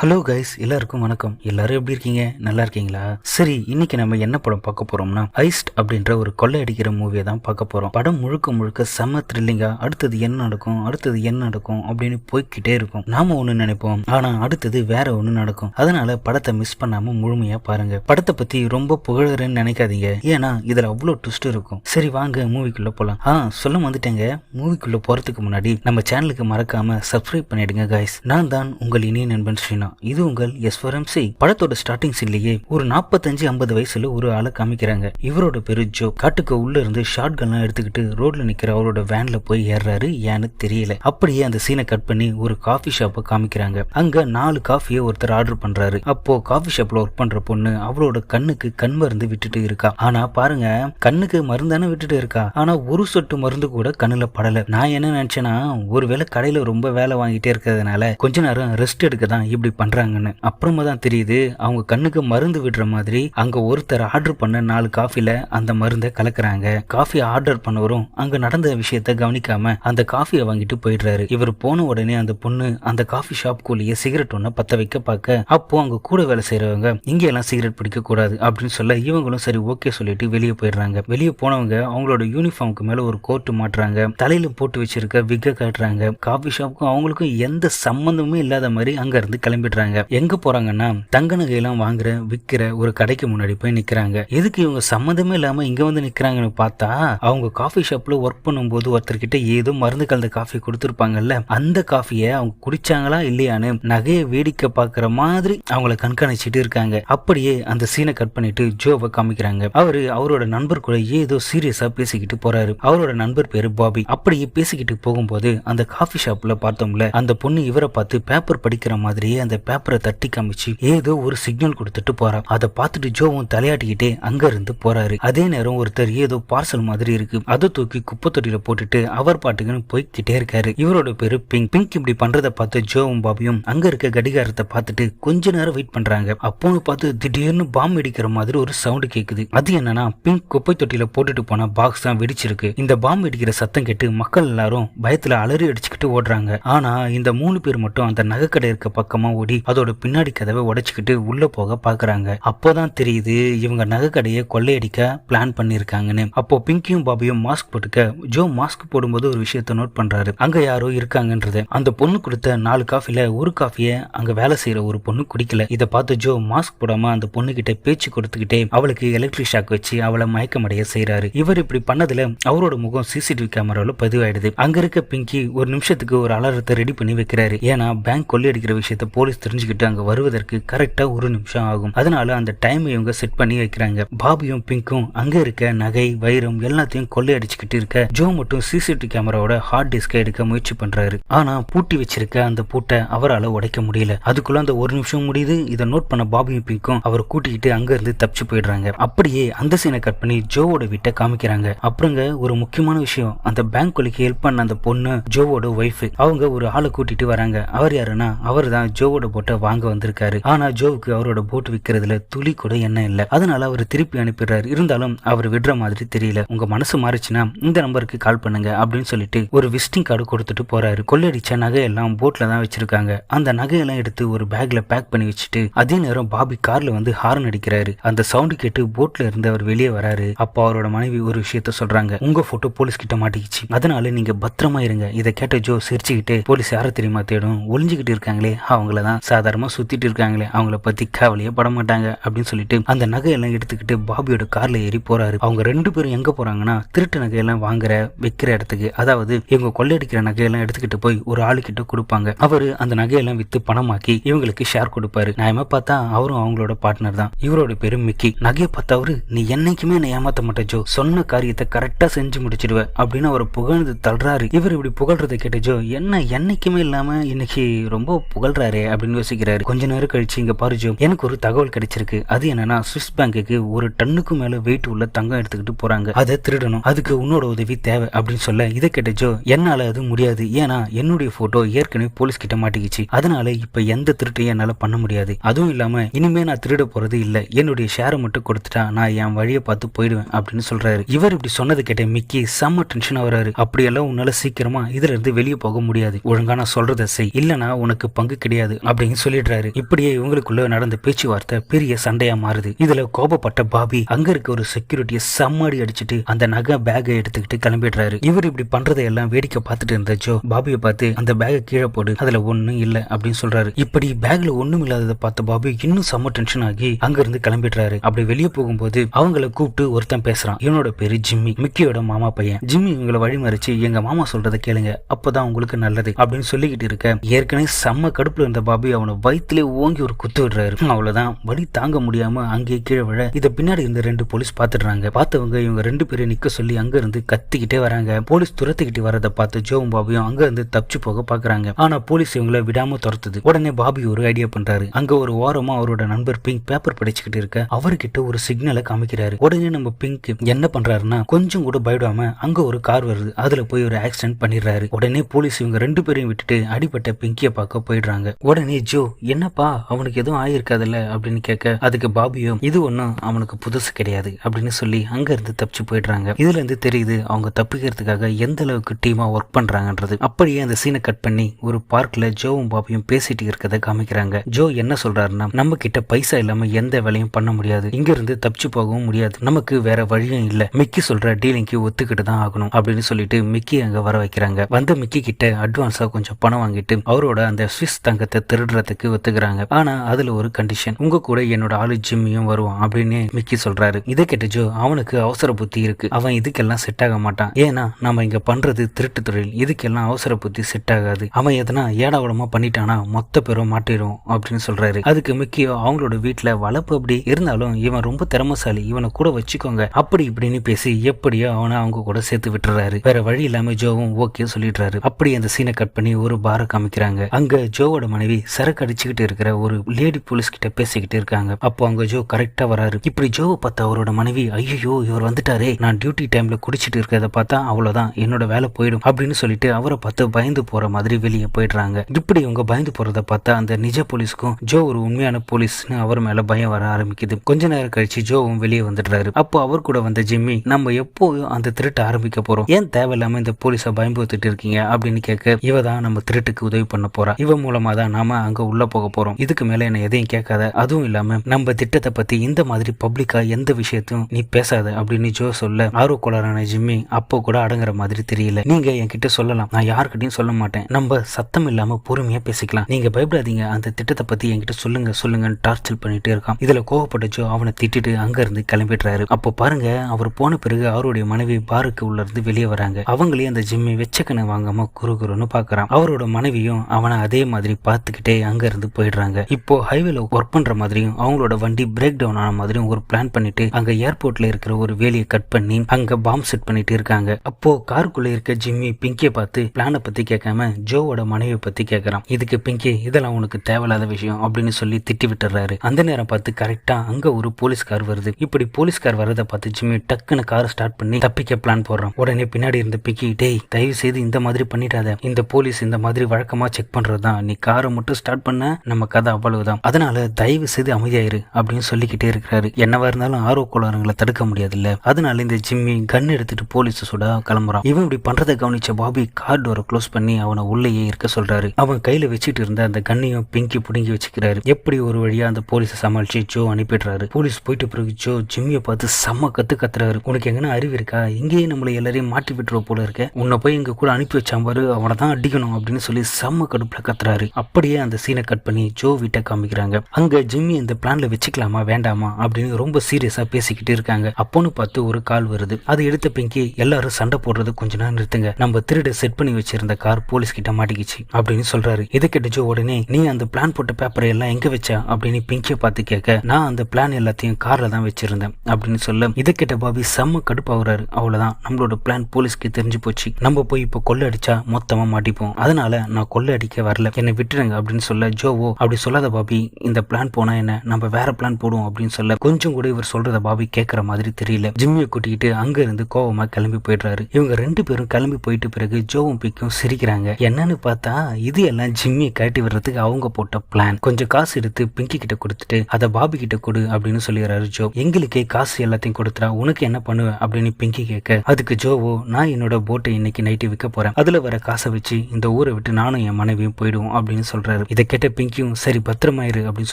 Hello guys எல்லாருக்கும் வணக்கம். எல்லாரும் எப்படி இருக்கீங்க? நல்லா இருக்கீங்களா? சரி இன்னைக்கு நம்ம என்ன படம் பார்க்க போறோம்னா ஐஸ்ட் அப்படின்ற ஒரு கொள்ளை அடிக்கிற மூவியை தான் பார்க்க போறோம். படம் முழுக்க முழுக்க செம த்ரில்லிங்கா அடுத்தது என்ன நடக்கும் அடுத்தது என்ன நடக்கும் அப்படின்னு போய்க்கிட்டே இருக்கும். நாம ஒண்ணு நினைப்போம். ஆனா அடுத்தது வேற ஒண்ணு நடக்கும். அதனால படத்தை மிஸ் பண்ணாம முழுமையா பாருங்க. படத்தை பத்தி ரொம்ப புகழறேன்னு நினைக்காதீங்க. ஏன்னா இதுல அவ்வளோ ட்விஸ்ட் இருக்கும். சரி வாங்க மூவிக்குள்ள போலாம். ஆ சொல்ல வந்துட்டேங்க மூவிக்குள்ள போறதுக்கு முன்னாடி நம்ம சேனலுக்கு மறக்காம சப்ஸ்கிரைப் பண்ணிடுங்க கைஸ் நான் தான் உங்கள் இனிய நண்பன் ஸ்ரீனா இது உங்கள் எஸ்வரம்சி படத்தோட ஸ்டார்டிங்ஸ்லயே ஒரு நாற்பத்தஞ்சு ஐம்பது வயசுல ஒரு ஆளை காமிக்கிறாங்க. இவரோட பேரு ஜோ. காட்டுக்கு உள்ள இருந்து ஷார்ட் கன்லாம் எடுத்துக்கிட்டு ரோட்ல நிக்கிற அவரோட வேன்ல போய் ஏறாரு ஏன்னு தெரியல. அப்படியே அந்த சீனை கட் பண்ணி ஒரு காஃபி ஷாப்பை காமிக்கிறாங்க. அங்க நாலு காஃபியை ஒருத்தர் ஆர்டர் பண்றாரு. அப்போ காஃபி ஷாப்ல ஒர்க் பண்ற பொண்ணு அவளோட கண்ணுக்கு கண் மருந்து விட்டுட்டு இருக்கா. ஆனா பாருங்க கண்ணுக்கு மருந்தானே விட்டுட்டு இருக்கா. ஆனா ஒரு சொட்டு மருந்து கூட கண்ணுல படல. நான் என்ன நினைச்சேன்னா ஒருவேளை கடையில ரொம்ப வேலை வாங்கிட்டே இருக்கிறதுனால கொஞ்ச நேரம் ரெஸ்ட் எடுக்க தான் இப்படி பண்றாங்கன்னு. அப்புறமா தான் தெரியுது அவங்க கண்ணுக்கு மருந்து விடுற மாதிரி அங்க ஒருத்தர் ஆர்டர் பண்ண நாலு காஃபில அந்த மருந்தை கலக்குறாங்க. காஃபி ஆர்டர் பண்ணவரும் அங்க நடந்த விஷயத்த கவனிக்காம அந்த காஃபியை வாங்கிட்டு போயிடுறாரு. இவர் போன உடனே அந்த பொண்ணு அந்த காஃபி ஷாப்குள்ளேயே சிகரெட் ஒன்ன பத்த வைக்க பார்க்க அப்போ அங்க கூட வேலை செய்யறவங்க இங்க எல்லாம் சிகரெட் பிடிக்க கூடாது அப்படின்னு சொல்ல இவங்களும் சரி ஓகே சொல்லிட்டு வெளியே போயிடுறாங்க. வெளியே போனவங்க அவங்களோட யூனிஃபார்முக்கு மேல ஒரு கோட்டு மாட்டுறாங்க. தலையில போட்டு வச்சிருக்க விக்க காட்டுறாங்க. காஃபி ஷாப்புக்கும் அவங்களுக்கும் எந்த சம்மந்தமும் இல்லாத மாதிரி அங்க இருந்து கிளம்பிடுறாங்க எங்க போறாங்கன்னா தங்க நகையெல்லாம் வாங்குற விக்கிற ஒரு கடைக்கு முன்னாடி போய் நிக்கிறாங்க. எதுக்கு இவங்க சம்மந்தமே இல்லாம இங்க வந்து நிக்கிறாங்கன்னு பார்த்தா அவங்க காஃபி ஷாப்ல ஒர்க் பண்ணும்போது ஒருத்தர்கிட்ட ஏதோ மருந்து கலந்த காஃபி கொடுத்துருப்பாங்கல்ல அந்த காஃபியை அவங்க குடிச்சாங்களா இல்லையான்னு நகையை வேடிக்கை பார்க்குற மாதிரி அவங்கள கண்காணிச்சிட்டு இருக்காங்க. அப்படியே அந்த சீனை கட் பண்ணிட்டு ஜோவை காமிக்கிறாங்க. அவரு அவரோட நண்பர் கூட ஏதோ சீரியஸா பேசிக்கிட்டு போறாரு. அவரோட நண்பர் பேரு பாபி. அப்படியே பேசிக்கிட்டு போகும்போது அந்த காஃபி ஷாப்ல பார்த்தோம்ல அந்த பொண்ணு இவரை பார்த்து பேப்பர் படிக்கிற மாதிரியே அந்த பேப்பரை தட்டி காமிச்சு ஏதோ ஒரு சிக்னல் கொடுத்துட்டு போறா அதை பார்த்துட்டு ஜோவும் தலையாட்டிக்கிட்டே அங்க இருந்து போறாரு. அதே நேரம் ஒருத்தர் ஏதோ பார்சல் மாதிரி இருக்கு. அதை தூக்கி குப்பை தொட்டியில போட்டுட்டு அவர் பாட்டுக்குன்னு போய்கிட்டே இருக்காரு. இவரோட பேரு பிங்க். பிங்க் இப்படி பண்றத பார்த்து ஜோவும் பாபியும் அங்க இருக்க கடிகாரத்தை பார்த்துட்டு கொஞ்ச நேரம் வெயிட் பண்றாங்க. அப்போன்னு பார்த்து திடீர்னு பாம்பு வெடிக்கிற மாதிரி ஒரு சவுண்ட் கேக்குது. அது என்னன்னா பிங்க் குப்பை தொட்டியில போட்டுட்டு போன பாக்ஸ் தான் வெடிச்சிருக்கு. இந்த பாம்பு வெடிக்கிற சத்தம் கேட்டு மக்கள் எல்லாரும் பயத்துல அலறி அடிச்சுக்கிட்டு ஓடுறாங்க. ஆனா இந்த மூணு பேர் மட்டும் அந்த நகைக்கடை இருக்க பக்கமா ஓடி அதோட பின்னாடி கதவை உடைச்சுக்கிட்டு உள்ள போக பாக்குறாங்க. அப்போதான் தெரியுது இவங்க நகை கடையை கொள்ளையடிக்க பிளான் பண்ணிருக்காங்கன்னு அப்போ பிங்கியும் பாபியும் மாஸ்க் போட்டுக்க ஜோ மாஸ்க் போடும்போது ஒரு விஷயத்த நோட் பண்றாரு. அங்க யாரோ இருக்காங்கன்றது. அந்த பொண்ணு கொடுத்த நாலு காஃபில ஒரு காஃபிய அங்க வேலை செய்யற ஒரு பொண்ணு குடிக்கல. இதை பார்த்து ஜோ மாஸ்க் போடாம அந்த பொண்ணு கிட்ட பேச்சு கொடுத்துக்கிட்டே அவளுக்கு எலக்ட்ரிக் ஷாக் வச்சு அவளை மயக்கமடைய செய்யறாரு இவர் இப்படி பண்ணதுல அவரோட முகம் சிசிடிவி கேமரால பதிவாயிடுது. அங்க இருக்க பிங்கி ஒரு நிமிஷத்துக்கு ஒரு அலாரத்தை ரெடி பண்ணி வைக்கிறாரு. ஏன்னா பேங்க் கொள்ளையடிக்கிற விஷயத்த போலீஸ் தெரிஞ்சுக்கிட்டு அங்க வருவதற்கு கரெக்டா ஒரு நிமிஷம் ஆகும். அதனால அந்த டைம் இவங்க செட் பண்ணி வைக்கிறாங்க. பாபியும் பிங்க்கும் அங்க இருக்க நகை வைரம் எல்லாத்தையும் கொள்ளையடிச்சுக்கிட்டு இருக்க ஜோ மட்டும் சிசிடிவி கேமராவோட ஹார்ட் டிஸ்கை எடுக்க முயற்சி பண்றாரு. ஆனா பூட்டி வச்சிருக்க அந்த பூட்டை அவரால் உடைக்க முடியல. அதுக்குள்ள அந்த ஒரு நிமிஷம் முடியுது. இதை நோட் பண்ண பாபியும் பிங்க்கும் அவர் கூட்டிக்கிட்டு அங்க இருந்து தப்பிச்சு போயிடுறாங்க. அப்படியே அந்த சீனை கட் பண்ணி ஜோவோட வீட்டை காமிக்கிறாங்க. அப்புறங்க ஒரு முக்கியமான விஷயம். அந்த பேங்க் கொலைக்கு ஹெல்ப் பண்ண அந்த பொண்ணு ஜோவோட ஒய்ஃப் அவங்க ஒரு ஆளை கூட்டிட்டு வராங்க. அவர் யாருன்னா அவர் தான் ஜோவோட போட்டை வாங்க வந்திருக்காரு. ஆனா ஜோவுக்கு அவரோட போட் விற்கிறதுல துளி கூட எண்ணம் இல்ல. அதனால அவர் திருப்பி அனுப்பிடுறாரு. இருந்தாலும் அவர் விடுற மாதிரி தெரியல. உங்க மனசு மாறிச்சுன்னா இந்த நம்பருக்கு கால் பண்ணுங்க அப்படின்னு சொல்லிட்டு ஒரு விசிட்டிங் கார்டு கொடுத்துட்டு போறாரு. கொள்ளடிச்ச நகையெல்லாம் போட்ல தான் வச்சிருக்காங்க. அந்த நகையெல்லாம் எடுத்து ஒரு பேக்ல பேக் பண்ணி வச்சுட்டு அதே நேரம் பாபி கார்ல வந்து ஹார்ன் அடிக்கிறாரு. அந்த சவுண்ட் கேட்டு போட்ல இருந்து அவர் வெளியே வராரு. அப்போ அவரோட மனைவி ஒரு விஷயத்த சொல்றாங்க. உங்க போட்டோ போலீஸ் கிட்ட மாட்டிக்கிச்சு. அதனால நீங்க பத்திரமா இருங்க. இதை கேட்ட ஜோ சிரிச்சுக்கிட்டு போலீஸ் யாரை தெரியுமா தேடும்? ஒளிஞ்சுக்கிட்டு இருக்காங்களே அவங்கள தான் சாதாரணமாக சுத்திட்டு இருக்காங்களே. அவங்கள பத்தி கவலையே பட மாட்டாங்க அப்படின்னு சொல்லிட்டு அந்த நகையெல்லாம் எடுத்துக்கிட்டு பாபியோட கார்ல ஏறி போறாரு. அவங்க ரெண்டு பேரும் எங்க போறாங்கன்னா திருட்டு நகையெல்லாம் வாங்குற விற்கிற இடத்துக்கு. அதாவது இவங்க கொள்ளையடிக்கிற நகையெல்லாம் எடுத்துக்கிட்டு போய் ஒரு ஆளுக்கிட்ட கொடுப்பாங்க. அவரு அந்த நகையெல்லாம் வித்து பணமாக்கி இவங்களுக்கு ஷேர் கொடுப்பாரு. நியாயமா பார்த்தா அவரும் அவங்களோட பார்ட்னர் தான். இவரோட பேரு மிக்கி. நகையை பார்த்தவரு நீ என்னைக்குமே என்னை ஏமாத்த மாட்ட ஜோ. சொன்ன காரியத்தை கரெக்டா செஞ்சு முடிச்சிடுவ. அப்படின்னு அவர் புகழ்ந்து தள்ளுறாரு. இவர் இப்படி புகழ்றதை கேட்ட ஜோ என்ன என்னைக்குமே இல்லாம இன்னைக்கு ரொம்ப புகழ்றாரு அப்படின்னு யோசிக்கிறாரு. கொஞ்ச நேரம் கழிச்சு இங்க பாரு ஜோ எனக்கு ஒரு தகவல் கிடைச்சிருக்கு. அது என்னன்னா சுவிஸ் பேங்குக்கு ஒரு டன்னுக்கு மேல வெயிட் உள்ள தங்கம் எடுத்துக்கிட்டு போறாங்க. அதை திருடணும். அதுக்கு உன்னோட உதவி தேவை அப்படின்னு சொல்ல இதை கேட்ட ஜோ என்னால அது முடியாது. ஏன்னா என்னுடைய போட்டோ ஏற்கனவே போலீஸ் கிட்ட மாட்டிக்கிச்சு. அதனால இப்ப எந்த திருட்டையும் என்னால பண்ண முடியாது. அதுவும் இல்லாம இனிமே நான் திருட போறது இல்ல. என்னுடைய ஷேரை மட்டும் கொடுத்துட்டா நான் என் வழியை பார்த்து போயிடுவேன் அப்படின்னு சொல்றாரு. இவர் இப்படி சொன்னது கேட்ட மிக்கி செம்ம டென்ஷன் வராரு. அப்படியெல்லாம் உன்னால சீக்கிரமா இதுல இருந்து வெளியே போக முடியாது. ஒழுங்கா நான் சொல்றதை செய். இல்லனா உனக்கு பங்கு கிடையாது. அப்படின்னு சொல்லிடுறாரு. இப்படியே இவங்களுக்குள்ள நடந்த பேச்சுவார்த்தை பெரிய சண்டையா மாறுது. இதுல கோபப்பட்ட பாபி அங்க இருக்க ஒரு செக்யூரிட்டியை சம்மாடி அடிச்சிட்டு அந்த நகை பேகை எடுத்துக்கிட்டு கிளம்பிடுறாரு. இவர் இப்படி பண்றதையெல்லாம் வேடிக்கை பார்த்துட்டு இருந்த ஜோ பாபியை பார்த்து அந்த பேகை கீழே போடு அதுல ஒண்ணும் இல்ல அப்படின்னு சொல்றாரு. இப்படி பேக்ல ஒண்ணும் இல்லாததை பார்த்த பாபி இன்னும் செம்ம டென்ஷன் ஆகி அங்க இருந்து கிளம்பிடுறாரு. அப்படி வெளியே போகும்போது அவங்கள கூப்பிட்டு ஒருத்தன் பேசுறான். இவனோட பேரு ஜிம்மி மிக்கியோட மாமா பையன். ஜிம்மி இவங்களை வழிமறிச்சு எங்க மாமா சொல்றதை கேளுங்க அப்பதான் உங்களுக்கு நல்லது அப்படின்னு சொல்லிக்கிட்டு இருக்க ஏற்கனவே செம்ம கடுப்புல இருந்த பாபி பாபி அவனை வயிற்றுல ஓங்கி ஒரு குத்து விடுறாரு. அவ்வளவுதான். வலி தாங்க முடியாம அங்கேயே கீழே விழ. இதை பின்னாடி இருந்த ரெண்டு போலீஸ் பாத்துடுறாங்க. பார்த்தவங்க இவங்க ரெண்டு பேரும் நிக்க சொல்லி அங்க இருந்து கத்திக்கிட்டே வராங்க. போலீஸ் துரத்துக்கிட்டு வரதை பார்த்து ஜோவும் பாபியும் அங்க இருந்து தப்பிச்சு போக பாக்குறாங்க. ஆனா போலீஸ் இவங்கள விடாம துரத்துது. உடனே பாபி ஒரு ஐடியா பண்றாரு. அங்க ஒரு ஓரமா அவரோட நண்பர் பிங்க் பேப்பர் படிச்சுக்கிட்டு இருக்க. அவர்கிட்ட ஒரு சிக்னலை காமிக்கிறாரு. உடனே நம்ம பிங்க் என்ன பண்றாருன்னா கொஞ்சம் கூட பயப்படாம அங்க ஒரு கார் வருது. அதுல போய் ஒரு ஆக்சிடென்ட் பண்ணிடுறாரு. உடனே போலீஸ் இவங்க ரெண்டு பேரையும் விட்டுட்டு அடிபட்ட பிங்கிய பார்க்க போயிடுறாங்க. உடனே ஜோ என்னப்பா? அவனுக்கு எதுவும் ஆயிருக்காதுல்ல? அப்படின்னு கேட்க அதுக்கு பாபியோ இது ஒன்றும் அவனுக்கு புதுசு கிடையாது அப்படின்னு சொல்லி அங்க இருந்து தப்பிச்சு போயிடுறாங்க. இதுல இருந்து தெரியுது அவங்க தப்பிக்கிறதுக்காக எந்த அளவுக்கு டீமா ஒர்க் பண்றாங்கன்றது. அப்படியே அந்த சீனை கட் பண்ணி ஒரு பார்க்ல ஜோவும் பாபியும் பேசிட்டு இருக்கதை காமிக்கிறாங்க. ஜோ என்ன சொல்றாருன்னா நம்ம கிட்ட பைசா இல்லாம எந்த வேலையும் பண்ண முடியாது. இங்க இருந்து தப்பிச்சு போகவும் முடியாது. நமக்கு வேற வழியும் இல்ல. மிக்கி சொல்ற டீலிங்க்கு ஒத்துக்கிட்டு தான் ஆகணும் அப்படின்னு சொல்லிட்டு மிக்கி அங்க வர வைக்கிறாங்க. வந்த மிக்கி கிட்ட அட்வான்ஸா கொஞ்சம் பணம் வாங்கிட்டு அவரோட அந்த ஸ்விஸ் தங்கத்தை திருடுறதுக்கு ஒத்துக்கிறாங்க. ஆனா அதுல ஒரு கண்டிஷன் உங்க கூட என்னோட ஆளு ஜிம்மியும் வருவான் அப்படின்னு மிக்கி சொல்றாரு. இதை கேட்ட ஜோ அவனுக்கு அவசர புத்தி இருக்கு. அவன் இதுக்கெல்லாம் செட் ஆக மாட்டான். ஏன்னா நம்ம இங்க பண்றது திருட்டு தொழில். இதுக்கெல்லாம் அவசர புத்தி செட் ஆகாது. அவன் எதனா ஏடாவளமா பண்ணிட்டானா மொத்த பேரும் மாட்டிடும் அப்படின்னு சொல்றாரு. அதுக்கு மிக்கியோ அவங்களோட வீட்டுல வளர்ப்பு அப்படி இருந்தாலும் இவன் ரொம்ப திறமசாலி. இவனை கூட வச்சுக்கோங்க. அப்படி இப்படின்னு பேசி எப்படியோ அவனை அவங்க கூட சேர்த்து விட்டுறாரு. வேற வழி இல்லாம ஜோவும் ஓகே சொல்லிடுறாரு. அப்படி அந்த சீனை கட் பண்ணி ஒரு பார காமிக்கிறாங்க. அங்க ஜோவோட மனைவி சரக்கு அடிச்சுக்கிட்டு இருக்கிற ஒரு லேடி போலீஸ் கிட்ட பேசிக்கிட்டு இருக்காங்க. அப்போ அங்க ஜோ கரெக்டா வராரு. இப்படி ஜோவை பார்த்து அவரோட மனைவி ஐயோ இவர் வந்துட்டாரே. நான் டியூட்டி டைம்ல குடிச்சிட்டு இருக்கிறத பார்த்தா அவ்வளவுதான். என்னோட வேலை போயிடும். அப்படின்னு சொல்லிட்டு அவரை பார்த்து பயந்து போற மாதிரி வெளியே போயிடுறாங்க. இப்படி இவங்க பயந்து போறத பார்த்தா அந்த நிஜ போலீஸ்க்கும் ஜோ ஒரு உண்மையான போலீஸ்னு அவர் மேல பயம் வர ஆரம்பிக்குது. கொஞ்ச நேரம் கழிச்சு ஜோவும் வெளியே வந்துடுறாரு. அப்போ அவர் கூட வந்த ஜிம்மி நம்ம எப்போ அந்த திருட்டு ஆரம்பிக்க போறோம். ஏன் தேவையில்லாம இந்த போலீஸை பயன்படுத்திட்டு இருக்கீங்க? அப்படின்னு கேட்க இவ தான் நம்ம திருட்டுக்கு உதவி பண்ண போறா. இவ மூலமா தான் நாம அங்க உள்ள போக போறோம். இதுக்கு மேல என்ன எதையும் கேட்காத. அதுவும் இல்லாம நம்ம திட்டத்தை பத்தி இந்த மாதிரி பப்ளிக்கா எந்த விஷயத்தையும் நீ பேசாத அப்படின்னு ஜோ சொல்ல ஆர்வக்கோளரான ஜிம்மி அப்போ கூட அடங்குற மாதிரி தெரியல. நீங்க என்கிட்ட சொல்லலாம். நான் யாருக்கிட்டையும் சொல்ல மாட்டேன். நம்ம சத்தம் இல்லாம பொறுமையா பேசிக்கலாம். நீங்க பயப்படாதீங்க. அந்த திட்டத்தை பத்தி என்கிட்ட சொல்லுங்க சொல்லுங்கன்னு டார்ச்சர் பண்ணிட்டே இருக்கான். இதுல கோவப்பட்ட ஜோ அவனை திட்டிட்டு அங்க இருந்து கிளம்பிடுறாரு. அப்போ பாருங்க அவர் போன பிறகு அவருடைய மனைவி பாருக்கு உள்ள இருந்து வெளியே வராங்க. அவங்களே அந்த ஜிம்மி வெச்சக்கனை வாங்காம குறுகுறுன்னு பாக்குறான். அவரோட மனைவியும் அவனை அதே மாதிரி பார்த்துக்கிட்டு அங்க இருந்து போயிடுறாங்க. இப்போ ஹைவேல ஒர்க் பண்ற மாதிரியும் அவங்களோட வண்டி பிரேக் டவுன் ஆன மாதிரியும் ஒரு பிளான் பண்ணிட்டு அங்க ஏர்போர்ட்ல இருக்கிற ஒரு வேலியை கட் பண்ணி அங்க பாம்ப் செட் பண்ணிட்டு இருக்காங்க. அப்போ காருக்குள்ள இருக்க ஜிம்மி பிங்கியை பார்த்து பிளானை பத்தி கேட்காம ஜோவோட மனைவியை பத்தி கேட்கறான். இதுக்கு பிங்கி இதெல்லாம் உனக்கு தேவையில்லாத விஷயம் அப்படின்னு சொல்லி திட்டி விட்டுறாரு. அந்த நேரம் பார்த்து கரெக்டா அங்க ஒரு போலீஸ் கார் வருது. இப்படி போலீஸ் கார் வரதை பார்த்து ஜிம்மி டக்குன்னு கார் ஸ்டார்ட் பண்ணி தப்பிக்க பிளான் போடுறான். உடனே பின்னாடி இருந்த பிக்கி டேய் தயவு செய்து இந்த மாதிரி பண்ணிடாத. இந்த போலீஸ் இந்த மாதிரி வழக்கமா செக் பண்றதுதான். நீ காரை மட்டும் ஸ்டார்ட் பண்ண நம்ம கதை அவ்வளவுதான். அதனால தயவு செய்து அமைதியாயிரு அப்படின்னு சொல்லிக்கிட்டே இருக்கிறாரு. என்னவா இருந்தாலும் ஆர்வ கோளாறுங்களை தடுக்க முடியாதுல்ல. அதனால இந்த ஜிம்மி கன் எடுத்துட்டு போலீஸ் சுட கிளம்புறான். இவன் இப்படி பண்றதை கவனிச்ச பாபி கார் டோரை க்ளோஸ் பண்ணி அவனை உள்ளேயே இருக்க சொல்றாரு. அவன் கையில வச்சுட்டு இருந்த அந்த கண்ணையும் பிங்கி புடுங்கி வச்சுக்கிறாரு. எப்படி ஒரு வழியா அந்த போலீஸை சமாளிச்சு ஜோ அனுப்பிடுறாரு. போலீஸ் போயிட்டு பிறகு ஜோ ஜிம்மியை பார்த்து செம்ம கத்து கத்துறாரு. உனக்கு எங்கன்னா அறிவு இருக்கா? இங்கேயே நம்மள எல்லாரையும் மாட்டி விட்டுருவ போல இருக்க. உன்னை போய் எங்க கூட அனுப்பி வச்சான் பாரு. அவனை தான் அடிக்கணும் அப்படின்னு சொல்லி செம்ம கடுப்புல கத்துறாரு. அப்படியே அந்த சீனை கட் பண்ணி ஜோ வீட்டை காமிக்கிறாங்க. அங்க ஜிம்மி இந்த பிளான்ல வச்சுக்கலாமா வேண்டாமா? அப்படின்னு ரொம்ப சீரியஸா பேசிக்கிட்டு இருக்காங்க. அப்போன்னு பார்த்து ஒரு கால் வருது. அதை எடுத்த பிங்கி எல்லாரும் சண்டை போடுறது கொஞ்ச நேரம் நிறுத்துங்க. நம்ம திருட செட் பண்ணி வச்சிருந்த கார் போலீஸ் கிட்ட மாட்டிக்கிச்சு அப்படின்னு சொல்றாரு. இதை கேட்ட ஜோ உடனே நீ அந்த பிளான் போட்ட பேப்பரை எல்லாம் எங்க வச்ச? அப்படின்னு பிங்கியை பார்த்து கேட்க நான் அந்த பிளான் எல்லாத்தையும் கார்ல தான் வச்சிருந்தேன் அப்படின்னு சொல்ல இதை கேட்ட பாபி செம்ம கடுப்பாகிறாரு. அவ்வளவுதான். நம்மளோட பிளான் போலீஸ்க்கு தெரிஞ்சு போச்சு. நம்ம போய் இப்போ கொள்ளை அடிச்சா மொத்தமா மாட்டிப்போம். அதனால நான் கொள்ளை அடிக்க வரல. என்னை விட்டுருங்க அப்படின்னு சொல்ல ஜோவோ அப்படி சொல்லாத பாபி இந்த பிளான் போனா என்ன? நம்ம வேற பிளான் போடுவோம் அப்படின்னு சொல்ல கொஞ்சம் கூட இவர் சொல்றத பாபி கேட்கற மாதிரி தெரியல. ஜிம்மியை கூட்டிகிட்டு அங்க இருந்து கோவமா கிளம்பி போயிடுறாரு. இவங்க ரெண்டு பேரும் கிளம்பி போயிட்டு பிறகு ஜோவும் பிக்கும் சிரிக்கிறாங்க. என்னன்னு பார்த்தா இது எல்லாம் ஜிம்மியை கட்டி விடுறதுக்கு அவங்க போட்ட பிளான் கொஞ்சம் காசு எடுத்து பிங்கி கிட்ட கொடுத்துட்டு அதை பாபி கிட்ட கொடு அப்படின்னு சொல்லிடுறாரு ஜோ. எங்களுக்கே காசு எல்லாத்தையும் கொடுத்துறா. உனக்கு என்ன பண்ணுவ? அப்படின்னு பிங்கி கேட்க அதுக்கு ஜோவோ நான் என்னோட போட்டை இன்னைக்கு நைட்டு விற்க போறேன். அதுல வர காசை வச்சு இந்த ஊரை விட்டு நானும் என் மனைவியும் போயிடுவோம் அப்படின்னு சொல்றாரு. சொல்றாரு இதை கேட்ட பிங்கியும் சரி பத்திரமாயிரு அப்படின்னு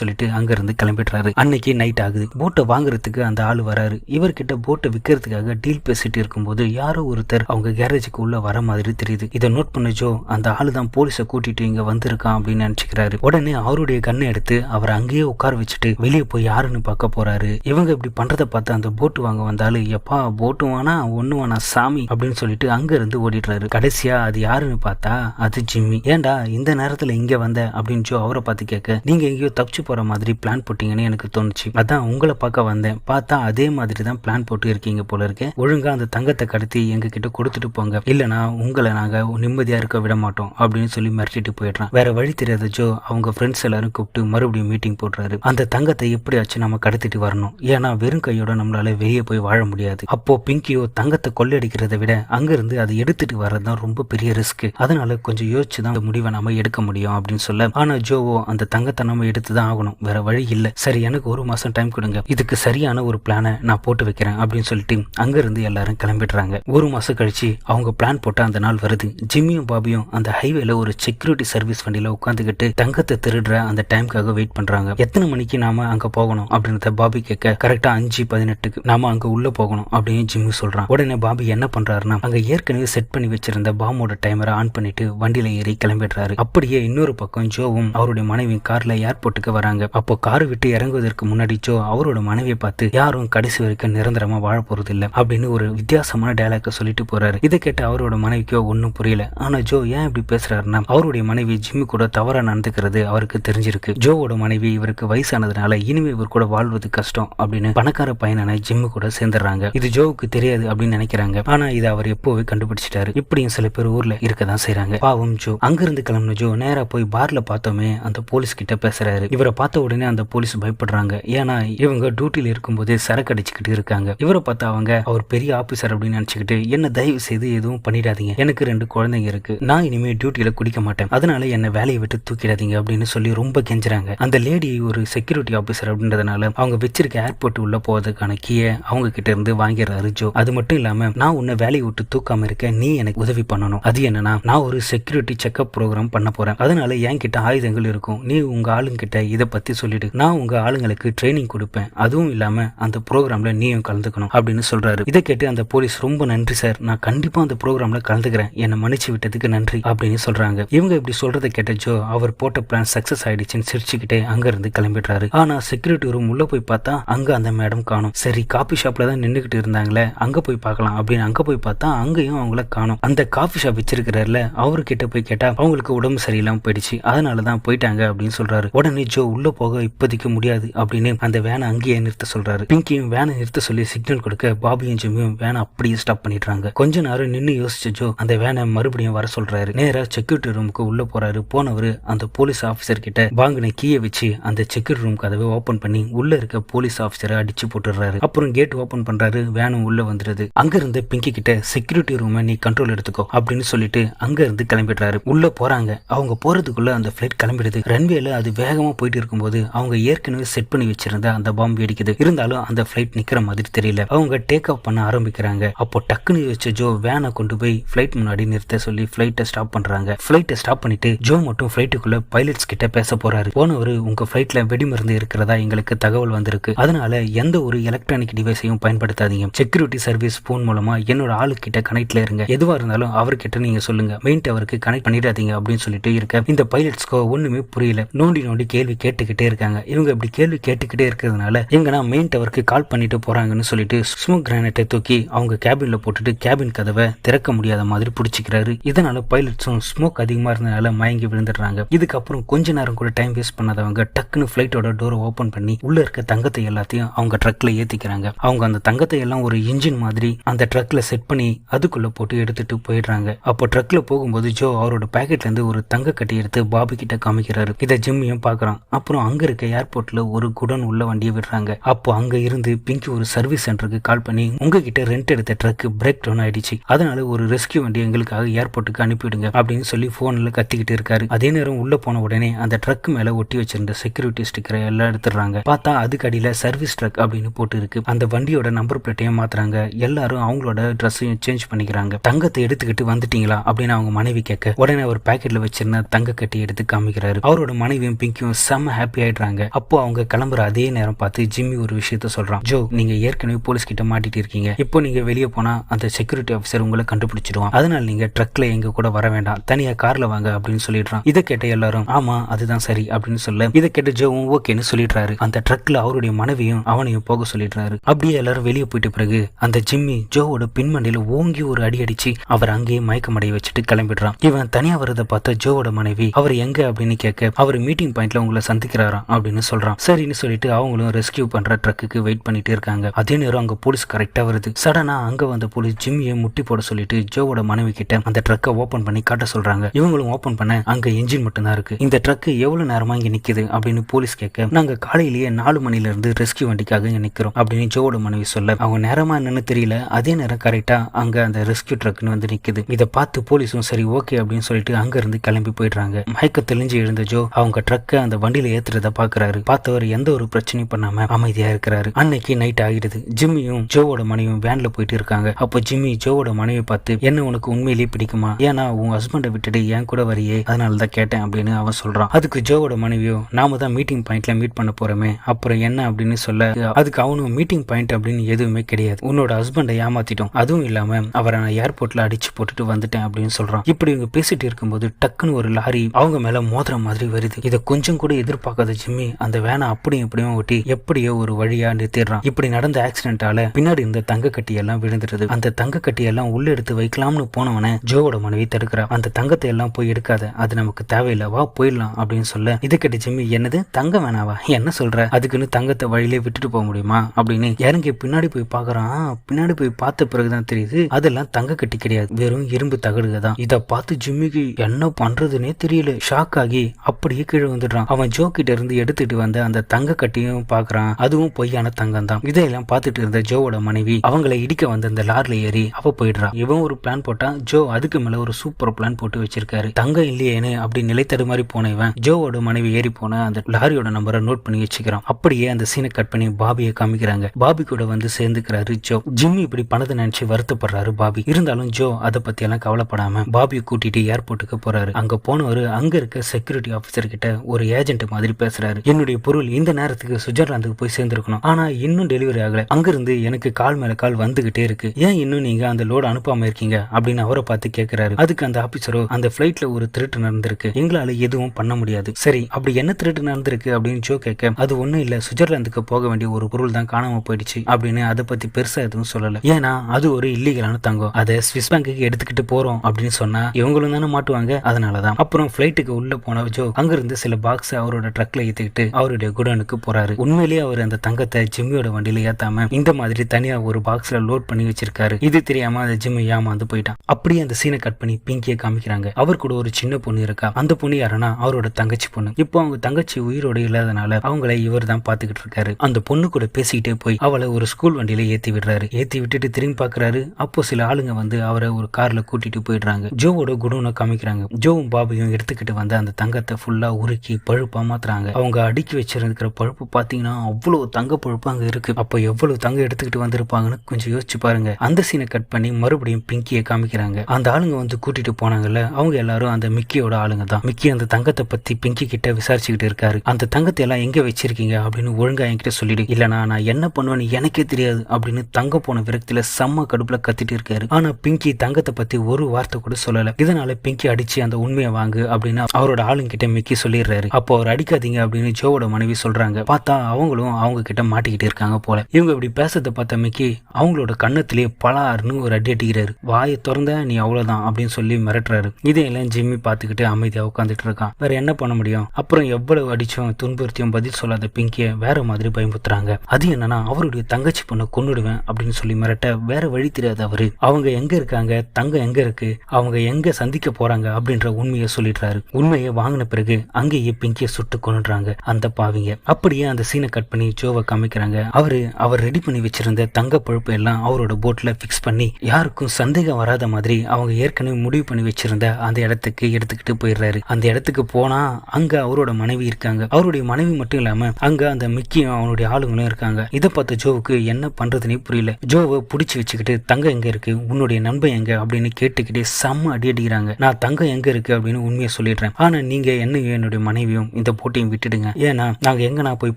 சொல்லிட்டு அங்க இருந்து கிளம்பிடுறாரு. அன்னைக்கு நைட் ஆகுது. போட்டை வாங்குறதுக்கு அந்த ஆள் வராரு. இவர்கிட்ட போட்டை விற்கிறதுக்காக டீல் பேசிட்டு இருக்கும்போது யாரோ ஒருத்தர் அவங்க கேரேஜுக்கு உள்ள வர மாதிரி தெரியுது. இதை நோட் பண்ண ஜோ. அந்த ஆளு தான் போலீஸை கூட்டிட்டு இங்க வந்திருக்கான் அப்படின்னு நினைச்சுக்கிறாரு. உடனே அவருடைய கண்ணை எடுத்து அவர் அங்கேயே உட்கார வச்சுட்டு வெளியே போய் யாருன்னு பார்க்க போறாரு. இவங்க இப்படி பண்றதை பார்த்து அந்த போட்டு வாங்க வந்தாலும் எப்பா போட்டு வானா ஒண்ணு வானா சாமி அப்படின்னு சொல்லிட்டு அங்க இருந்து ஓடிடுறாரு. கடைசியா அது யாருன்னு பார்த்தா அது ஜிம்மி. ஏன்டா இந்த நேரத்துல இங்க வந்த அப்படின்னு ஜோ அவரை பார்த்து கேட்க நீங்க எங்கேயோ தப்பிச்சு போற மாதிரி பிளான் போட்டீங்கன்னு எனக்கு தோணுச்சு. அதான் உங்களை பார்க்க வந்தேன். பார்த்தா அதே மாதிரி தான் பிளான் போட்டு இருக்கீங்க போல இருக்கு. ஒழுங்கா அந்த தங்கத்தை கடத்தி எங்க கிட்ட கொடுத்துட்டு போங்க. இல்லனா உங்களை நாங்க நிம்மதியா இருக்க விட மாட்டோம் அப்படின்னு சொல்லி மிரட்டிட்டு போயிடுறான். வேற வழி தெரியாத ஜோ அவங்க ஃப்ரெண்ட்ஸ் எல்லாரும் கூப்பிட்டு மறுபடியும் மீட்டிங் போடுறாரு. அந்த தங்கத்தை எப்படியாச்சும் நம்ம கடத்திட்டு வரணும். ஏன்னா வெறும் கையோட நம்மளால வெளியே போய் வாழ முடியாது. அப்போ பிங்கியோ தங்கத்தை கொள்ளையடிக்கிறதை விட அங்கிருந்து அதை எடுத்துட்டு வர்றது தான் ரொம்ப பெரிய ரிஸ்க் அதனால கொஞ்சம் யோசிச்சு தான் முடிவை நாம எடுக்க முடியும் அப்படின்னு சொல்ல ஆனா ஜோவோ அந்த தங்கத்தை நம்ம எடுத்து தான் ஆகணும். வேற வழி இல்ல. சரி எனக்கு ஒரு மாசம் டைம் கொடுங்க. இதுக்கு சரியான ஒரு பிளானை நான் போட்டு வைக்கிறேன் அப்படின்னு சொல்லிட்டு அங்க இருந்து எல்லாரும் கிளம்பிடுறாங்க. ஒரு மாசம் கழிச்சு அவங்க பிளான் போட்ட அந்த நாள் வருது. ஜிம்மியும் பாபியும் அந்த ஹைவேல ஒரு செக்யூரிட்டி சர்வீஸ் வண்டியில உட்காந்துக்கிட்டு தங்கத்தை திருடுற அந்த டைம்க்காக வெயிட் பண்றாங்க. எத்தனை மணிக்கு நாம அங்க போகணும் அப்படின்றத பாபி கேட்க கரெக்டா அஞ்சு பதினெட்டுக்கு நாம அங்க உள்ள போகணும் அப்படின்னு ஜிம்மி சொல்றான். உடனே பாபி என்ன பண்றாருன்னா அங்க ஏற்கனவே செட் பண்ணி வச்சிருந்த பாமோட டைமரை ஆன் பண்ணிட்டு வண்டியில ஏறி கிளம்பிடுறாரு. அப்படியே இன்னொரு பக்கம் ஜோவும் அவருடைய மனைவி கார்ல ஏர்போர்ட்டுக்கு வராங்க. அப்போ கார் விட்டு இறங்குவதற்கு முன்னாடி ஜோ அவரோட மனைவியை பார்த்து யாரும் கடைசி வரைக்கும் நிரந்தரமா வாழ போறது இல்ல அப்படின்னு ஒரு வித்தியாசமான டயலாக்க சொல்லிட்டு போறாரு. இதை கேட்டு அவரோட மனைவிக்கோ ஒன்றும் புரியல. ஆனா ஜோ ஏன் இப்படி பேசுறாருன்னா அவருடைய மனைவி ஜிம்மி கூட தவறா நடந்துக்கிறது அவருக்கு தெரிஞ்சிருக்கு. ஜோவோட மனைவி இவருக்கு வயசானதுனால இனிமே இவர் கூட வாழ்வது கஷ்டம் அப்படின்னு பணக்கார பையனான ஜிம்மு கூட சேர்ந்துடுறாங்க. இது ஜோவுக்கு தெரியாது அப்படின்னு நினைக்கிறாங்க. ஆனா இது அவர் எப்போவே கண்டுபிடிச்சிட்டாரு. இப்படியும் சில பேர் ஊர்ல இருக்கதான் செய்யறாங்க பாவம் ஜோ. அங்கிருந்து கிளம்புன ஜோ நேரா போய் பார்ல பார்த்தோமே அந்த போலீஸ் கிட்ட பேசுறாரு. இவரை பார்த்த உடனே அந்த போலீஸ் பயப்படுறாங்க. ஏன்னா இவங்க டியூட்டியில் இருக்கும்போதே சரக்கு அடிச்சுக்கிட்டு இருக்காங்க. இவரை பார்த்தா அவங்க அவர் பெரிய ஆபீசர் அப்படின்னு நினைச்சுக்கிட்டு என்ன தயவு செய்து எதுவும் பண்ணிடாதீங்க. எனக்கு ரெண்டு குழந்தைங்க இருக்கு. நான் இனிமே டியூட்டியில குடிக்க மாட்டேன். அதனால என்ன வேலையை விட்டு தூக்கிடாதீங்க அப்படின்னு சொல்லி ரொம்ப கெஞ்சுறாங்க. அந்த லேடி ஒரு செக்யூரிட்டி ஆபீசர் அப்படின்றதுனால அவங்க வச்சிருக்க ஏர்போர்ட் உள்ள போவதற்கான கீயை அவங்க கிட்ட இருந்து வாங்கிடுறாரு ஜோ. அது மட்டும் இல்லாம நான் உன்னை வேலையை விட்டு தூக்காம இருக்க நீ எனக்கு உதவி பண்ணணும். அது என்னன்னா நான் ஒரு செக்யூரிட்டி செக்அப் ப்ரோக்ராம் பண்ண போறேன். அதனால என் என்கிட்ட ஆயுதங்கள் இருக்கும். நீ உங்க ஆளுங்கிட்ட இதை பத்தி சொல்லிடு. நான் உங்க ஆளுங்களுக்கு ட்ரைனிங் கொடுப்பேன். அதுவும் இல்லாம அந்த ப்ரோக்ராம்ல நீயும் கலந்துக்கணும் அப்படின்னு சொல்றாரு. இதை கேட்டு அந்த போலீஸ் ரொம்ப நன்றி சார் நான் கண்டிப்பா அந்த ப்ரோக்ராம்ல கலந்துக்கிறேன். என்னை மன்னிச்சு விட்டதுக்கு நன்றி அப்படின்னு சொல்றாங்க. இவங்க இப்படி சொல்றதை கேட்ட ஜோ அவர் போட்ட பிளான் சக்சஸ் ஆயிடுச்சுன்னு சிரிச்சுக்கிட்டே அங்க இருந்து கிளம்பிடுறாரு. ஆனா செக்யூரிட்டி ரூம் உள்ள போய் பார்த்தா அங்க அந்த மேடம் காணும். சரி காபி ஷாப்ல தான் நின்றுகிட்டு இருந்தாங்களே அங்க போய் பார்க்கலாம் அப்படின்னு அங்க போய் பார்த்தா அங்கேயும் அவங்கள காணும். அந்த காஃபி ஷாப் வச்சிருக்கிறாருல அவர்கிட்ட போய் கேட்டா அவங்களுக்கு உடம்பு சரியில்லாம போயிடுச்சு. அதனால தான் போயிட்டாங்க அப்படின்னு சொல்றாரு. உடனே ஜோ உள்ள போக இப்போதைக்கு முடியாது அப்படின்னு அந்த வேனை அங்கேயே நிறுத்த சொல்றாரு. பிங்கியும் வேனை நிறுத்த சொல்லி சிக்னல் கொடுக்க பாபியும் ஜிம்மியும் வேனை அப்படியே ஸ்டாப் பண்ணிடுறாங்க. கொஞ்ச நேரம் நின்று யோசிச்ச ஜோ அந்த வேனை மறுபடியும் வர சொல்றாரு. நேரா செக்யூரிட்டி ரூமுக்கு உள்ள போறாரு. போனவர் அந்த போலீஸ் ஆஃபீஸர் கிட்ட வாங்கின கீயை வச்சு அந்த செக்யூரிட்டி ரூம் கதவை ஓபன் பண்ணி உள்ள இருக்க போலீஸ் ஆஃபீஸரை அடிச்சு போட்டுடுறாரு. அப்புறம் கேட் ஓபன் பண்றாரு. வேனும் உள்ள வந்துருது அங்க இருந்து பிங்கி கிட்ட செக்யூரிட்டி ரூமை நீ கண்ட்ரோல் எடுத்துக்கோ அப்படின்னு சொல்லிட்டு அங்க இருந்து கிளம்பிடுறாரு. உள்ள போறாங்க. அவங்க போறதுக்குள்ள அந்த ஃப்ளைட் கிளம்பிடுது. ரன்வேல அது வேகமா போயிட்டு இருக்கும்போது அவங்க ஏற்கனவே செட் பண்ணி வச்சிருந்த அந்த பாம்பு வெடிக்குது. இருந்தாலும் அந்த ஃப்ளைட் நிக்கிற மாதிரி தெரியல. அவங்க டேக் ஆஃப் பண்ண ஆரம்பிக்கிறாங்க. அப்போ டக்குன்னு வச்ச ஜோ வேனை கொண்டு போய் ஃப்ளைட் முன்னாடி நிறுத்த சொல்லி ஃப்ளைட்டை ஸ்டாப் பண்றாங்க. ஃப்ளைட்டை ஸ்டாப் பண்ணிட்டு ஜோ மட்டும் பிளைட்டுக்குள்ள பைலட்ஸ் கிட்ட பேச போறாரு. போனவர் உங்க பிளைட்ல வெடிமருந்து இருக்கிறதா எங்களுக்கு தகவல் வந்திருக்கு. அதனால எந்த ஒரு எலக்ட்ரானிக் டிவைஸையும் பயன்படுத்தாதீங்க. செக்யூரிட்டி சர்வீஸ் போன் மூலமா என்னோட ஆளு கிட்ட கனெக்ட்ல இருங்க. எதுவா இருந்தாலும் அவர்கிட்ட நீங்க சொல்லுங்க. மெயின் டவருக்கு கனெக்ட் பண்ணிடாதீங்க. அப்படின்னு சொல்லிட்டு இருக்க இந்த பைலட் பைலட்ஸ்க்கோ ஒண்ணுமே புரியல. நோண்டி நோண்டி கேள்வி கேட்டுக்கிட்டே இருக்காங்க. இவங்க இப்படி கேள்வி கேட்டுக்கிட்டே இருக்கிறதுனால எங்கன்னா மெயின் டவருக்கு கால் பண்ணிட்டு போறாங்கன்னு சொல்லிட்டு ஸ்மோக் கிரானைட்டை தூக்கி அவங்க கேபின்ல போட்டுட்டு கேபின் கதவை திறக்க முடியாத மாதிரி பிடிச்சிக்கிறாரு. இதனால பைலட்ஸும் ஸ்மோக் அதிகமா இருந்தனால மயங்கி விழுந்துடுறாங்க. இதுக்கப்புறம் கொஞ்ச நேரம் கூட டைம் வேஸ்ட் பண்ணாதவங்க டக்குன்னு ஃபிளைட்டோட டோரை ஓபன் பண்ணி உள்ள இருக்க தங்கத்தை எல்லாத்தையும் அவங்க ட்ரக்ல ஏத்திக்கிறாங்க. அவங்க அந்த தங்கத்தை எல்லாம் ஒரு இன்ஜின் மாதிரி அந்த ட்ரக்ல செட் பண்ணி அதுக்குள்ள போட்டு எடுத்துட்டு போயிடுறாங்க. அப்போ ட்ரக்ல போகும்போது ஜோ அவரோட பேக்கெட்ல இருந்து ஒரு தங்க கட்டி எடுத்து பா கிட்ட காமிக்கிறாரு. இதை ஜிம்மியும் பாக்குறான் அப்புறம் அங்க இருக்க ஏர்போர்ட்ல ஒரு குடன் உள்ள வண்டியை விடுறாங்க. அப்போ அங்க இருந்து பிங்கி ஒரு சர்வீஸ் சென்டருக்கு கால் பண்ணி உங்ககிட்ட ரெண்ட் எடுத்த ட்ரக் பிரேக் டவுன் ஆயிடுச்சு. அதனால ஒரு ரெஸ்கியூ வண்டி எங்களுக்காக ஏர்போர்ட்டுக்கு அனுப்பிவிடுங்க. அப்படின்னு சொல்லி போன்ல கத்திக்கிட்டு இருக்காரு. அதே நேரம் உள்ள போன உடனே அந்த ட்ரக் மேல ஒட்டி வச்சிருந்த செக்யூரிட்டி ஸ்டிக்கரை எல்லாம் எடுத்துடுறாங்க. பார்த்தா அதுக்கு அடியில சர்வீஸ் ட்ரக் அப்படின்னு போட்டு இருக்கு. அந்த வண்டியோட நம்பர் பிளேட்டையும் மாத்துறாங்க. எல்லாரும் அவங்களோட ட்ரெஸ்ஸையும் சேஞ்ச் பண்ணிக்கிறாங்க. தங்கத்தை எடுத்துக்கிட்டு வந்துட்டீங்களா? அப்படின்னு அவங்க மனைவி கேட்க உடனே ஒரு பாக்கெட்ல வச்சிருந்த தங்க கட்டி எடுத்து எடுத்து காமிக்கிறாரு. அவரோட மனைவியும் பிங்கியும் செம்ம ஹாப்பி ஆயிடுறாங்க. அப்போ அவங்க கிளம்புற அதே நேரம் பார்த்து ஜிம்மி ஒரு விஷயத்த சொல்றான். ஜோ நீங்க ஏற்கனவே போலீஸ் கிட்ட மாட்டிட்டு இருக்கீங்க. இப்போ நீங்க வெளியே போனா அந்த செக்யூரிட்டி ஆஃபீஸர் உங்களை கண்டுபிடிச்சிடுவான். அதனால நீங்க ட்ரக்ல எங்க கூட வர வேண்டாம். தனியா கார்ல வாங்க அப்படின்னு சொல்லிடுறான். இதை கேட்ட எல்லாரும் ஆமா அதுதான் சரி அப்படின்னு சொல்ல. இதை கேட்ட ஜோவும் ஓகேன்னு சொல்லிடுறாரு. அந்த ட்ரக்ல அவருடைய மனைவியும் அவனையும் போக சொல்லிடுறாரு. அப்படியே எல்லாரும் வெளியே போயிட்ட பிறகு அந்த ஜிம்மி ஜோவோட பின்மண்டியில ஓங்கி ஒரு அடி அடிச்சு அவர் அங்கேயே மயக்கமடைய வச்சுட்டு கிளம்பிடுறான். இவன் தனியா வரதை பார்த்த ஜோவோட மனைவி அவர் எங்க அப்படின்னு கேட்க அவர் மீட்டிங் பாயிண்ட்ல உங்களை சந்திக்கிறாராம் அப்படின்னு சொல்றான். சரின்னு சொல்லிட்டு அவங்களும் ரெஸ்கியூ பண்ற ட்ரக்குக்கு வெயிட் பண்ணிட்டு இருக்காங்க. அதே நேரம் அங்க போலீஸ் கரெக்டா வருது. சடனா அங்க வந்த போலீஸ் ஜிம்மியை முட்டி போட சொல்லிட்டு ஜோவோட மனைவி கிட்ட அந்த ட்ரக்கை ஓபன் பண்ணி காட்ட சொல்றாங்க. இவங்களும் ஓபன் பண்ண அங்க என்ஜின் மட்டும் தான் இருக்கு. இந்த ட்ரக் எவ்வளவு நேரமா இங்க நிக்குது அப்படின்னு போலீஸ் கேட்க நாங்க காலையிலேயே நாலு மணில இருந்து ரெஸ்கியூ வண்டிக்காக இங்க நிக்கிறோம் அப்படின்னு ஜோவோட மனைவி சொல்ல அவங்க நேரமா என்னன்னு தெரியல. அதே நேரம் கரெக்டா அங்க அந்த ரெஸ்கியூ ட்ரக்னு வந்து நிக்குது. இதை பார்த்து போலீஸும் சரி ஓகே அப்படின்னு சொல்லிட்டு அங்க இருந்து கிளம்பி போயிடுறாங்க. மயக்க தெளிஞ்சு எழுந்த ஜோ அவங்க ட்ரக்கை அந்த வண்டியில ஏத்துறத பாக்குறாரு. பார்த்தவர் எந்த ஒரு பிரச்சனையும் பண்ணாம அமைதியா இருக்கிறாரு. அன்னைக்கு நைட் ஆகிடுது. ஜிம்மியும் ஜோவோட மனைவியும் வேன்ல போயிட்டு இருக்காங்க. அப்போ ஜிம்மி ஜோவோட மனைவி பார்த்து என்ன உனக்கு உண்மையிலேயே பிடிக்குமா? ஏன்னா உன் ஹஸ்பண்டை விட்டுட்டு என் கூட வரியே. அதனால தான் கேட்டேன் அப்படின்னு அவன் சொல்றான். அதுக்கு ஜோவோட மனைவியோ நாம தான் மீட்டிங் பாயிண்ட்ல மீட் பண்ண போறோமே. அப்புறம் என்ன? அப்படின்னு சொல்ல அதுக்கு அவனும் மீட்டிங் பாயிண்ட் அப்படின்னு எதுவுமே கிடையாது. உன்னோட ஹஸ்பண்டை ஏமாத்திட்டோம். அதுவும் இல்லாம அவரை நான் ஏர்போர்ட்ல அடிச்சு போட்டுட்டு வந்துட்டேன் அப்படின்னு சொல்றான். இப்படி இவங்க பேசிட்டு இருக்கும்போது டக்குன்னு ஒரு லாரி அவங்க மேல மோதிர மாதிரி வருது. இதை கொஞ்சம் கூட எதிர்பார்க்காத ஜிம்மி அந்த வேனை அப்படியும் இப்படியும் ஓட்டி எப்படியோ ஒரு வழியா நிறுத்திடுறான். இப்படி நடந்த ஆக்சிடென்டால பின்னாடி இருந்த தங்க கட்டி எல்லாம் விழுந்துருது. அந்த தங்க கட்டி எல்லாம் உள்ள எடுத்து வைக்கலாம்னு போனவன ஜோவோட மனைவி தடுக்கிறா அந்த தங்கத்தை எல்லாம் போய் எடுக்காத. அது நமக்கு தேவையில்லை. வா போயிடலாம் அப்படின்னு சொல்ல இது கட்டி ஜிம்மி என்னது? தங்கம் வேணாவா? என்ன சொல்ற? அதுக்குன்னு தங்கத்தை வழியிலே விட்டுட்டு போக முடியுமா? அப்படின்னு இறங்கி பின்னாடி போய் பாக்குறான் பின்னாடி போய் பார்த்த பிறகுதான் தெரியுது அதெல்லாம் தங்க கட்டி கிடையாது. வெறும் இரும்பு தகடுக தான் இதை பார்த்து ஜிம்மிக்கு என்ன பண்றதுன்னே தெரியல. ஷாக் ஆகி அப்படியே கீழே வந்துடுறான் அவன் ஜோ கிட்ட இருந்து எடுத்துட்டு வந்த அந்த தங்க கட்டியும் பாக்குறான். அதுவும் பொய்யான தங்கம் தான். இதையெல்லாம் பார்த்துட்டு இருந்த ஜோவோட மனைவி அவங்களை இடிக்க வந்த அந்த லாரில ஏறி அவ போயிடுறான் இவன் ஒரு பிளான் போட்டா ஜோ அதுக்கு மேல ஒரு சூப்பர் பிளான் போட்டு வச்சிருக்காரு. தங்கம் இல்லையேன்னு அப்படி நிலைத்தடு மாதிரி போன இவன் ஜோவோட மனைவி ஏறி போன அந்த லாரியோட நம்பரை நோட் பண்ணி வச்சுக்கிறான். அப்படியே அந்த சீனை கட் பண்ணி பாபியை காமிக்கிறாங்க. பாபி கூட வந்து சேர்ந்துக்கிறாரு ஜோ. ஜிம்மி இப்படி பணத்தை நினைச்சு வருத்தப்படுறாரு பாபி. இருந்தாலும் ஜோ அதை பத்தி எல்லாம் கவலைப்படாம பாபியை கூட்டிட்டு ஏர்போர்ட்டுக்கு போறாரு. அங்க போனவர் அங்க இருக்க செக்யூரிட்டி ஆஃபீஸர் கிட்ட ஒரு ஏஜென்ட் மாதிரி பேசுறாரு. என்னுடைய பொருள் இந்த நேரத்துக்கு சுவிட்சர்லாந்துக்கு போய் சேர்ந்திருக்கணும். ஆனா இன்னும் டெலிவரி ஆகல. அங்கிருந்து எனக்கு கால் மேல கால் வந்துகிட்டே இருக்கு. ஏன் இன்னும் நீங்க அந்த லோடு அனுப்பாம இருக்கீங்க? அப்படின்னு அவரை பார்த்து கேட்கிறாரு அதுக்கு அந்த ஆபீசரோ அந்த பிளைட்ல ஒரு திருட்டு நடந்திருக்கு. எங்களால எதுவும் பண்ண முடியாது. சரி அப்படி என்ன திருட்டு நடந்திருக்கு அப்படின்னு ஜோ கேட்க அது ஒண்ணும் இல்ல. சுவிட்சர்லாந்துக்கு போக வேண்டிய ஒரு பொருள் தான் காணாம போயிடுச்சு அப்படின்னு அதை பத்தி பெருசா எதுவும் சொல்லல. ஏன்னா அது ஒரு இல்லீகலான தங்கம். அதை ஸ்விஸ் பேங்குக்கு எடுத்துக்கிட்டு போறோம் அப்படின்னு சொன்னா இவங்களும் தானே மாட்டுவாங்க. அதனாலதான். அப்புறம் பிளைட்டுக்கு உள்ள போன ஜோ அங்கிருந்து சில பாக்ஸ் அவரோட ட்ரக்ல ஏத்திக்கிட்டு அவருடைய குடோனுக்கு போறாரு. உண்மையிலேயே அவர் அந்த தங்கத்தை ஜிம்மியோட வண்டியில ஏத்தாம இந்த மாதிரி தனியா ஒரு பாக்ஸ்ல லோட் பண்ணி வச்சிருக்காரு. இது தெரியாம அந்த ஜிம்மி ஏமாந்து போயிட்டான். அப்படியே அந்த சீனை கட் பண்ணி பிங்கியை காமிக்கிறாங்க. அவர் கூட ஒரு சின்ன பொண்ணு இருக்கா? அந்த பொண்ணு யாருன்னா அவரோட தங்கச்சி பொண்ணு. இப்போ அவங்க தங்கச்சி உயிரோட இல்லாதனால அவங்கள இவர் தான் பாத்துக்கிட்டு இருக்காரு. அந்த பொண்ணு கூட பேசிக்கிட்டே போய் அவளை ஒரு ஸ்கூல் வண்டியில ஏத்தி விடுறாரு. ஏத்தி விட்டுட்டு திரும்பி பாக்குறாரு. அப்போ சில ஆளுங்க வந்து அவரை ஒரு கார்ல கூட்டிட்டு போயிடுறாங்க. ஜோவோட குடோனை காமிக்கிறாங்க. ஜோவும் பாபியும் எடுத்துக்கிட்டு வந்து அந்த தங்கத்தை ஃபுல்லாக உருக்கி பழுப்பாக மாத்துறாங்க. அவங்க அடுக்கி வச்சிருக்கிற பழுப்பு பார்த்தீங்கன்னா அவ்வளோ தங்க பழுப்பு அங்கே இருக்குது அப்போ எவ்வளோ தங்கம் எடுத்துக்கிட்டு வந்திருப்பாங்கன்னு கொஞ்சம் யோசிச்சு பாருங்க. அந்த சீனை கட் பண்ணி மறுபடியும் பிங்கியை காமிக்கிறாங்க. அந்த ஆளுங்க வந்து கூட்டிட்டு போனாங்கல்ல அவங்க எல்லாரும் அந்த மிக்கியோட ஆளுங்க தான். மிக்கி அந்த தங்கத்தை பத்தி பிங்கி கிட்ட விசாரிச்சுக்கிட்டு இருக்காரு. அந்த தங்கத்தை எல்லாம் எங்க வச்சிருக்கீங்க அப்படின்னு ஒழுங்கா என்கிட்ட சொல்லிடு. இல்லனா நான் என்ன பண்ணுவேன்னு எனக்கே தெரியாது அப்படின்னு தங்க போன விரக்தியில செம்ம கடுப்புல கத்திட்டு இருக்காரு. ஆனா பிங்கி தங்கத்தை பத்தி ஒரு வார்த்தை கூட சொல்லல. இதனால பிங்கி அடிச்சு அந்த உண்மையை வாங்கு அப்படின்னு அவரோட ஆளுங்க கிட்ட மிக்கி சொல்லிடுறாரு. அப்போ அவர் அடிக்காதீங்க அப்படின்னு ஜோவோட மனைவி சொல்றாங்க. பார்த்தா அவங்களும் அவங்க கிட்ட மாட்டிக்கிட்டு இருக்காங்க போல. இவங்க இப்படி பேசுறத பார்த்த மிக்கி அவங்களோட கண்ணத்திலே பலாருன்னு ஒரு அடி அடிக்கிறாரு. வாயை திறந்த நீ அவ்வளவுதான் அப்படின்னு சொல்லி மிரட்டுறாரு. இதையெல்லாம் ஜிம்மி பார்த்துக்கிட்டு அமைதியா உட்காந்துட்டு இருக்கான். வேற என்ன பண்ண முடியும்? அப்புறம் எவ்வளவு அடிச்சும் துன்புறுத்தியும் பதில் சொல்லாத பிங்கிய வேற மாதிரி பயமுத்துறாங்க அது என்னன்னா அவருடைய தங்கச்சி பொண்ணை கொன்னுடுவேன் அப்படின்னு சொல்லி மிரட்ட வேற வழி தெரியாது அவரு. அவங்க எங்க இருக்காங்க? தங்கம் எங்க இருக்கு? அவங்க எங்க சந்திக்க போறாங்க? அப்படின்ற உண்மையை சொல்லிடுறாரு. உண்மையை வாங்கின பிறகு அங்கேயே பிங்கிய சுட்டு கொண்டுறாங்க அந்த பாவிங்க. அப்படியே அந்த சீனை கட் பண்ணி ஜோவை காமிக்கிறாங்க. அவரு அவர் ரெடி பண்ணி வச்சிருந்த தங்க பழுப்பு எல்லாம் அவரோட போட்ல ஃபிக்ஸ் பண்ணி யாருக்கும் சந்தேகம் வராத மாதிரி அவங்க ஏற்கனவே முடிவு பண்ணி வச்சிருந்த அந்த இடத்துக்கு எடுத்துக்கிட்டு போயிடுறாரு. அந்த இடத்துக்கு போனா அங்க அவரோட மனைவி இருக்காங்க. அவருடைய மனைவி மட்டும் இல்லாம அங்க அந்த மிக்கியும் அவனுடைய ஆளுங்களும் இருக்காங்க. இதை பார்த்த ஜோவுக்கு என்ன பண்றதுன்னே புரியல. ஜோவை பிடிச்சி வச்சுக்கிட்டு தங்கம் எங்க இருக்கு? உன்னுடைய நண்பன் எங்க? அப்படின்னு கேட்டுக்கிட்டே செம்ம அடி அடிக்கிறாங்க. நான் தங்கம் எங்க இருக்கு? அப்படின்னு உண்மையை சொல்லிடுறேன் விட்டுறேன் ஆனா நீங்க என்னையும் என்னுடைய மனைவியும் இந்த போட்டையும் விட்டுடுங்க. ஏன்னா நாங்க எங்க நான் போய்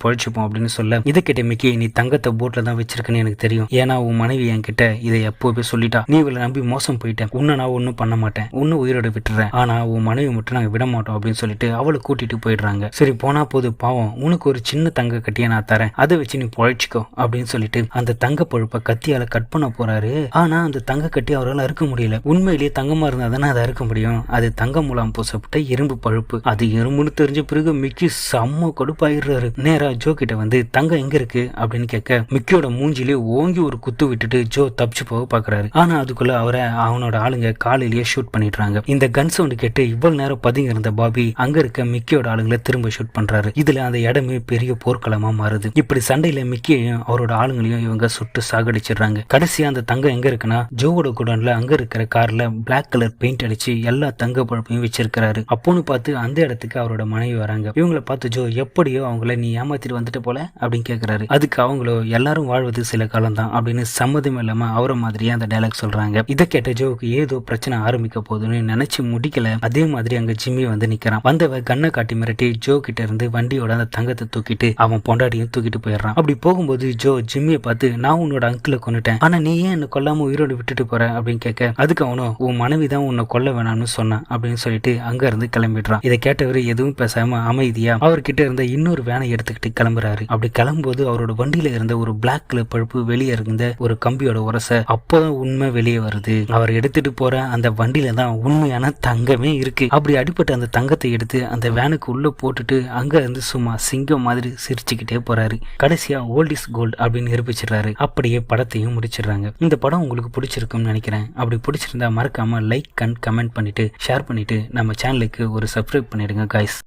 பொழைச்சிப்போம் அப்படின்னு சொல்ல இதுக்கிட்ட மிக்கி நீ தங்கத்தை போட்ல தான் வச்சிருக்கேன்னு எனக்கு தெரியும். ஏன்னா உன் மனைவி என்கிட்ட இதை எப்போவே சொல்லிட்டா. நீ இவளை நம்பி மோசம் போயிட்டேன். உன்னை நான் ஒன்றும் பண்ண மாட்டேன். உன்னை உயிரோட விட்டுறேன். ஆனா உன் மனைவி மட்டும் நாங்க விட மாட்டோம் அப்படின்னு சொல்லிட்டு அவளை கூட்டிட்டு போயிடுறாங்க. சரி போனா போது பாவம். உனக்கு ஒரு சின்ன தங்க கட்டியை நான் தரேன். அதை வச்சு நீ பொழைச்சிக்கோ அப்படின்னு சொல்லிட்டு அந்த தங்க பழுப்பை கத்தியால கட் பண்ண போறாரு. ஆனா அந்த தங்க கட்டி அவரால் அறுக்க முடியல. உண்மையிலேயே தங்கமா இருந்தா தானே அதை அறுக்க முடியும். அது தங்க மூலம் பூசப்பட்ட இரும்பு பழுப்பு. அது இரும்புன்னு தெரிஞ்ச பிறகு மிக்கி செம்ம கடுப்பாயிடுறாரு. நேரா ஜோ கிட்ட வந்து தங்கம் எங்க இருக்கு? அப்படின்னு கேட்க மிக்கியோட மூஞ்சிலே ஓங்கி ஒரு குத்து விட்டுட்டு ஜோ தப்பிச்சு போக பாக்குறாரு. ஆனா அதுக்குள்ள அவரை அவனோட ஆளுங்க காலையிலேயே ஷூட் பண்ணிடுறாங்க. இந்த கன் சவுண்ட் கேட்டு இவ்வளவு நேரம் பதுங்கி இருந்த பாபி அங்க இருக்க மிக்கியோட ஆளுங்களை திரும்ப ஷூட் பண்றாரு. இதுல அந்த இடமே பெரிய போர்க்களமா மாறுது. இப்படி சண்டையில மிக்கியையும் அவரோட ஆளுங்களையும் இவங்க சுட்டு சாகடிச்சிடுறாங்க. கடைசியா அந்த தங்கம் எங்க இருக்குன்னா ஜோவோட குடோன்ல அங்க இருக்கிற கார்ல பிளாக் கலர் பெயிண்ட் அடிச்சு எல்லா தங்க பழப்பையும் வச்சிருக்கிறாரு. அப்போன்னு பார்த்து அந்த இடத்துக்கு அவரோட மனைவி வராங்க. இவங்கள பார்த்து ஜோ எப்படியோ அவங்கள நீ ஏமாத்திட்டு வந்துட்டு போல? அப்படின்னு கேட்கிறாரு அதுக்கு அவங்களோ எல்லாரும் வாழ்வது சில காலம் தான் அப்படின்னு சம்மதம் இல்லாம அவரை மாதிரியே அந்த டைலாக் சொல்றாங்க. இதை கேட்ட ஜோவுக்கு ஏதோ பிரச்சனை ஆரம்பிக்க போகுதுன்னு நினைச்சு முடிக்கல. அதே மாதிரி அங்க ஜிம்மி வந்து நிக்கிறான். வந்தவ கண்ணை காட்டி மிரட்டி ஜோ கிட்ட இருந்து வண்டியோட அந்த தங்கத்தை தூக்கிட்டு அவன் பொண்டாட்டியும் தூக்கிட்டு போயிடுறான். அப்படி போகும்போது ஜோ ஜிம்மியை பார்த்து நான் உன்னோட அங்கிளை கொண்டுட்டேன் ஆனா நீ ஏன் என்ன கொல்லாம உயிரோடு விட்டுட்டு போற? அப்படின்னு கேட்க அதுக்கு அவனும் உன் மனைவி தான் உன்னை கொல்ல வேணாம்னு சொன்னான். அப்படின்னு சொல்லிட்டு அங்க இருந்து கிளம்பிடுறான். இதை கேட்டவர் எதுவும் பேசாம அமைதியா அவர்கிட்ட இருந்த இன்னொரு வேனை எடுத்துக்கிட்டு கிளம்புறாரு. அப்படி கிளம்பும்போது அவரோட வண்டியில இருந்த ஒரு பிளாக் கலர் பழுப்பு வெளியே இருந்த ஒரு கம்பியோட உரச அப்போதான் உண்மை வெளியே வருது. அவர் எடுத்துட்டு போற அந்த வண்டியில தான் உண்மையான தங்கமே இருக்கு. அப்படி அடிப்பட்ட அந்த தங்கத்தை எடுத்து அந்த வேனுக்கு உள்ள போட்டுட்டு அங்க இருந்து சும்மா சிங்கம் மாதிரி சிரிச்சுக்கிட்டே போறாரு. கடைசியா ஓல்ட் இஸ் கோல்டு அப்படின்னு நிரூபிச்சிடுறாரு. அப்படியே படத்தையும் முடிச்சிடுறாங்க. இந்த படம் உங்களுக்கு பிடிச்சிருக்கும்னு நினைக்கிறேன். அப்படி பிடிச்சிருந்தா மறக்காம லைக் அண்ட் கமெண்ட் பண்ணிட்டு ஷேர் பண்ணிட்டு நம்ம சேனலுக்கு ஒரு சப்ஸ்கிரைப் பண்ணிடுங்க காய்ஸ்